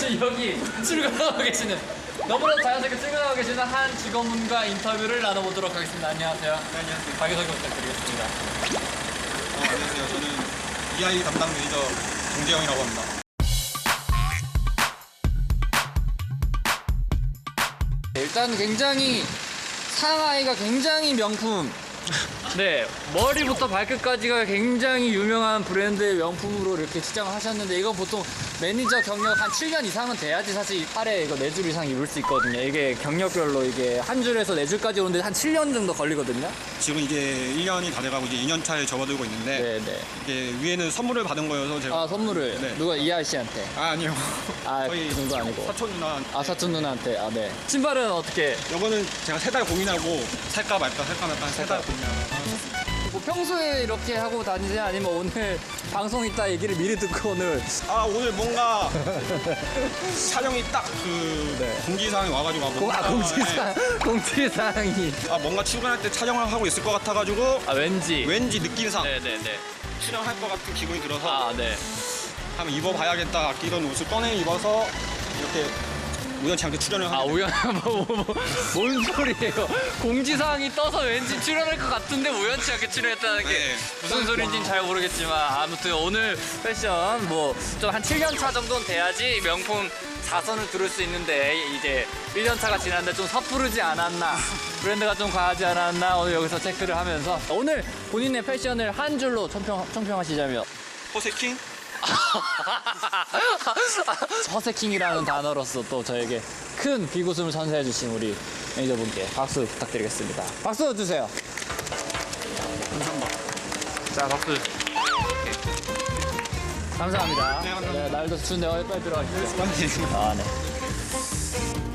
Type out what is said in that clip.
지금 여기 출근하고 계시는 너무나도 자연스럽게 출근하고 계시는 한 직원분과 인터뷰를 나눠보도록 하겠습니다. 안녕하세요. 네, 안녕하세요. 자기소개 부탁드리겠습니다. 어, 안녕하세요. 저는 EI 담당 매니저 정재영이라고 합니다. 일단 굉장히 상하이가 굉장히 명품. 네, 머리부터 발끝까지가 굉장히 유명한 브랜드의 명품으로 이렇게 치장을 하셨는데 이거 보통 매니저 경력 한 7년 이상은 돼야지 사실 팔에 이거 4줄 이상 입을 수 있거든요. 이게 경력별로 이게 한 줄에서 4줄까지 오는데 한 7년 정도 걸리거든요. 지금 이제 1년이 다 돼가고 이제 2년 차에 접어들고 있는데 네, 네. 이게 위에는 선물을 받은 거여서 제가 아, 선물을 네. 누가 이하 씨한테. 아, 아니요. 아, 저희 그 정도 아니고. 사촌 누나 아, 사촌 누나한테. 아, 네. 신발은 어떻게 이거는 제가 세 달 고민하고 살까 말까 살까 말까 세 달? 고민하고 뭐 평소에 이렇게 하고 다니세요? 아니면 오늘 방송 있다 얘기를 미리 듣고 오늘 아 오늘 뭔가 촬영이 딱 그 네. 공지사항이 와가지고 아, 공, 뭔가, 아, 공지사항, 공지사항이. 네. 아 뭔가 출근할 때 촬영을 하고 있을 것 같아가지고 아, 왠지. 왠지 느낌상 네네네. 출연할 것 같은 기분이 들어서 아, 네. 한번 입어봐야겠다 아끼던 옷을 꺼내 입어서 이렇게 우연치 않게 출연을 아, 하게 우연, 뭐, 뭐, 뭐, 뭔 소리예요? 공지사항이 떠서 왠지 출연할 것 같은데 우연치 않게 출연했다는 게 네. 무슨 소리인지는 잘 모르겠지만 아무튼 오늘 패션 뭐 좀 한 7년 차 정도는 돼야지 명품 4선을 들을 수 있는데 이제 1년 차가 지났는데 좀 섣부르지 않았나 브랜드가 좀 과하지 않았나 오늘 여기서 체크를 하면서 오늘 본인의 패션을 한 줄로 청평, 청평하시자면 호세킹? 서세킹이라는 단어로서 또 저에게 큰 비웃음을 선사해 주신 우리 매니저분께 박수 부탁드리겠습니다. 박수 주세요. 자, 박수. 감사합니다. 네, 감사합니다. 날도 추운데 빨리 들어가시죠. 아, 네.